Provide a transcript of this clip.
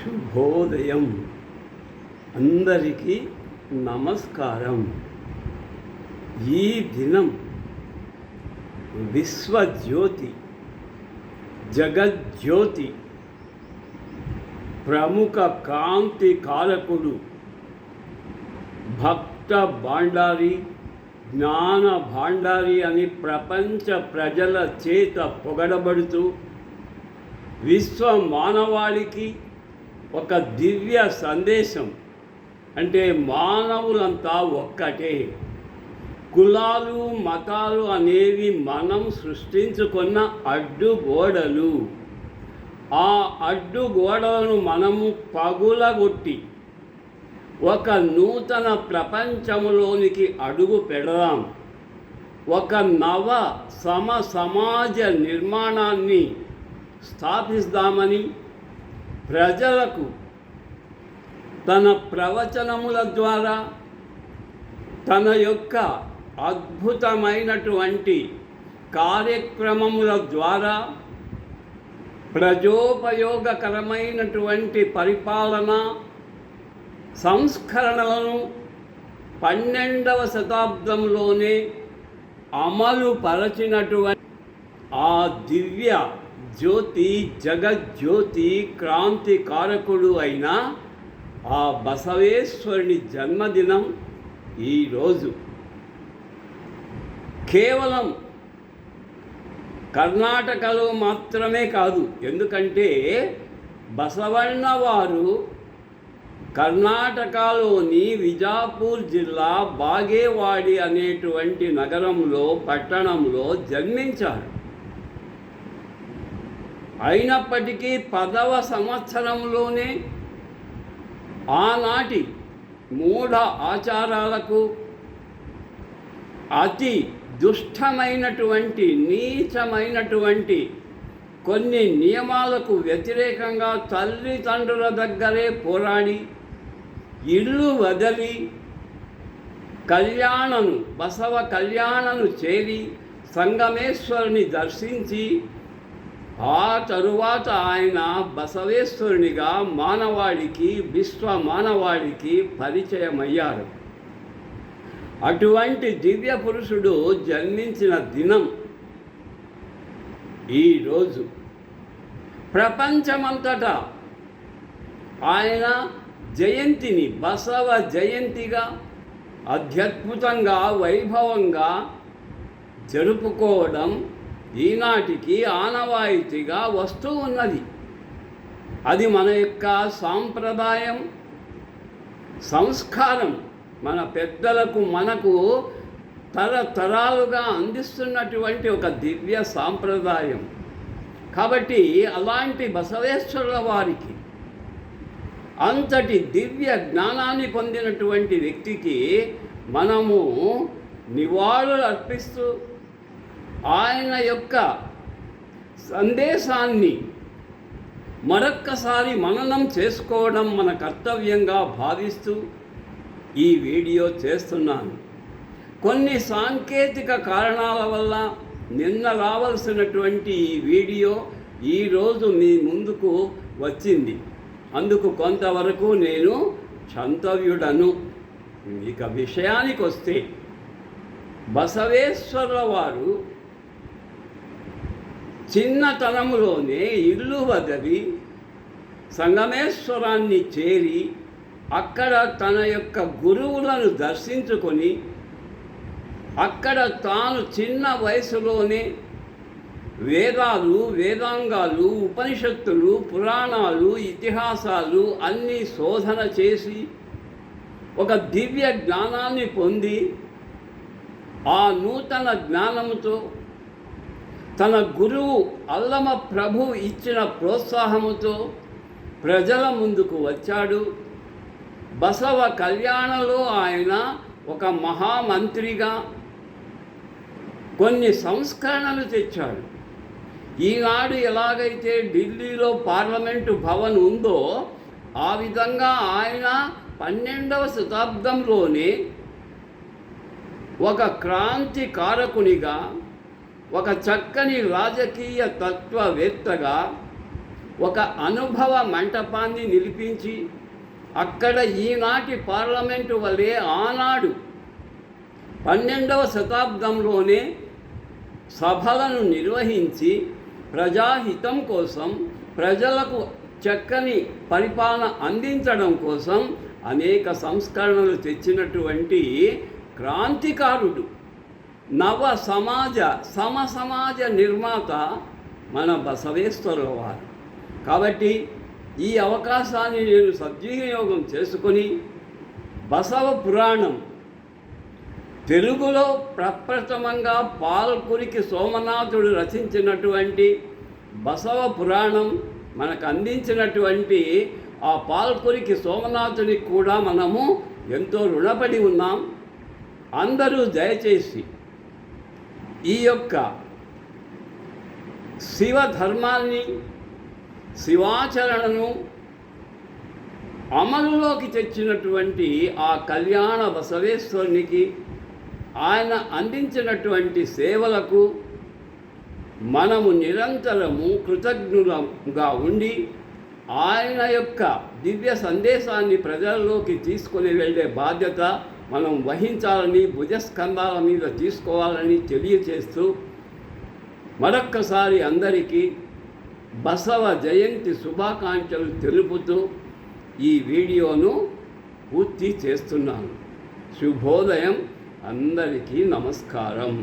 శుభోదయం అందరికీ నమస్కారం. ఈ దినం విశ్వజ్యోతి జగజ్యోతి ప్రముఖ కాంతి కారకుడు భక్త భాండారి జ్ఞాన భాండారి అని ప్రపంచ ప్రజల చేత పొగడబడుతూ విశ్వ మానవాళికి ఒక దివ్య సందేశం. అంటే మానవులంతా ఒక్కటే. కులాలు మతాలు అనేవి మనం సృష్టించుకున్న అడ్డుగోడలు. ఆ అడ్డుగోడలను మనము పగులగొట్టి ఒక నూతన ప్రపంచంలోనికి అడుగు పెడదాం. ఒక నవ సమ సమాజ నిర్మాణాన్ని స్థాపిస్తామని ప్రజలకు తన ప్రవచనముల ద్వారా తన యొక్క అద్భుతమైనటువంటి కార్యక్రమముల ద్వారా ప్రజోపయోగకరమైనటువంటి పరిపాలన సంస్కరణలను పన్నెండవ శతాబ్దంలోనే అమలు పరచినటువంటి ఆ దివ్య జ్యోతి జగజ్యోతి క్రాంతి కారకుడు అయిన ఆ బసవేశ్వరుని జన్మదినం ఈరోజు. కేవలం కర్ణాటకలో మాత్రమే కాదు ఎందుకంటే బసవన్న వారు కర్ణాటకలోని విజాపూర్ జిల్లా బాగేవాడి అనేటువంటి నగరంలో పట్టణంలో జన్మించారు. అయినప్పటికీ పదవ సంవత్సరంలోనే ఆనాటి మూఢ ఆచారాలకు అతి దుష్టమైనటువంటి నీచమైనటువంటి కొన్ని నియమాలకు వ్యతిరేకంగా తల్లిదండ్రుల దగ్గరే పోరాడి ఇల్లు వదిలి కళ్యాణను బసవ కళ్యాణను చేరి సంగమేశ్వరుని దర్శించి ఆ తరువాత ఆయన బసవేశ్వరునిగా మానవాడికి విశ్వ మానవాడికి పరిచయమయ్యారు. అటువంటి దివ్య పురుషుడు జన్మించిన దినం ఈరోజు ప్రపంచమంతటా ఆయన జయంతిని బసవ జయంతిగా అత్యద్భుతంగా వైభవంగా జరుపుకోవడం ఈనాటికి ఆనవాయితీగా వస్తూ ఉన్నది. అది మన యొక్క సాంప్రదాయం సంస్కారం. మన పెద్దలకు మనకు తరతరాలుగా అందిస్తున్నటువంటి ఒక దివ్య సాంప్రదాయం. కాబట్టి అలాంటి బసవేశ్వరుల వారికి అంతటి దివ్య జ్ఞానాన్ని పొందినటువంటి వ్యక్తికి మనము నివాళులు అర్పిస్తూ ఆయన యొక్క సందేశాన్ని మరొక్కసారి మననం చేసుకోవడం మన కర్తవ్యంగా భావిస్తూ ఈ వీడియో చేస్తున్నాను. కొన్ని సాంకేతిక కారణాల వల్ల నిన్న రావాల్సినటువంటి ఈ వీడియో ఈరోజు మీ ముందుకు వచ్చింది. అందుకు కొంతవరకు నేను క్షంతవ్యుడను. ఇక విషయానికి వస్తే బసవేశ్వర వారు చిన్నతనములోనే ఇల్లు వదలి సంగమేశ్వరాన్ని చేరి అక్కడ తన యొక్క గురువులను దర్శించుకొని అక్కడ తాను చిన్న వయసులోనే వేదాలు వేదాంగాలు ఉపనిషత్తులు పురాణాలు ఇతిహాసాలు అన్నీ శోధన చేసి ఒక దివ్య జ్ఞానాన్ని పొంది ఆ నూతన జ్ఞానముతో తన గురువు అల్లమ ప్రభు ఇచ్చిన ప్రోత్సాహముతో ప్రజల ముందుకు వచ్చాడు. బసవ కళ్యాణంలో ఆయన ఒక మహామంత్రిగా కొన్ని సంస్కరణలు తెచ్చాడు. ఈనాడు ఎలాగైతే ఢిల్లీలో పార్లమెంటు భవన్ ఉందో ఆ విధంగా ఆయన పన్నెండవ శతాబ్దంలోనే ఒక క్రాంతి కారకునిగా ఒక చక్కని రాజకీయ తత్వవేత్తగా ఒక అనుభవ మంటపాన్ని నిలిపించి అక్కడ ఈనాటి పార్లమెంటు వలె ఆనాడు పన్నెండవ శతాబ్దంలోనే సభలను నిర్వహించి ప్రజాహితం కోసం ప్రజలకు చక్కని పరిపాలన అందించడం కోసం అనేక సంస్కరణలు తెచ్చినటువంటి క్రాంతికారుడు. నవ సమాజ సమ సమాజ నిర్మాత మన బసవేశ్వరుల వారు. కాబట్టి ఈ అవకాశాన్ని నేను సద్వినియోగం చేసుకొని బసవ పురాణం తెలుగులో ప్రప్రథమంగా పాల్కురికి సోమనాథుడు రచించినటువంటి బసవ పురాణం మనకు అందించినటువంటి ఆ పాల్కురికి సోమనాథునికి కూడా మనము ఎంతో రుణపడి ఉన్నాం. అందరూ దయచేసి ఈ యొక్క శివ ధర్మాన్ని శివాచరణను అమలులోకి తెచ్చినటువంటి ఆ కళ్యాణ బసవేశ్వరునికి ఆయన అందించినటువంటి సేవలకు మనము నిరంతరము కృతజ్ఞులుగా ఉండి ఆయన యొక్క దివ్య సందేశాన్ని ప్రజల్లోకి తీసుకొని వెళ్ళే బాధ్యత మనం వహించాలని భుజస్కంధాల మీద తీసుకోవాలని తెలియచేస్తూ మరొక్కసారి అందరికీ బసవ జయంతి శుభాకాంక్షలు తెలుపుతూ ఈ వీడియోను పూర్తి చేస్తున్నాను. శుభోదయం. అందరికీ నమస్కారం.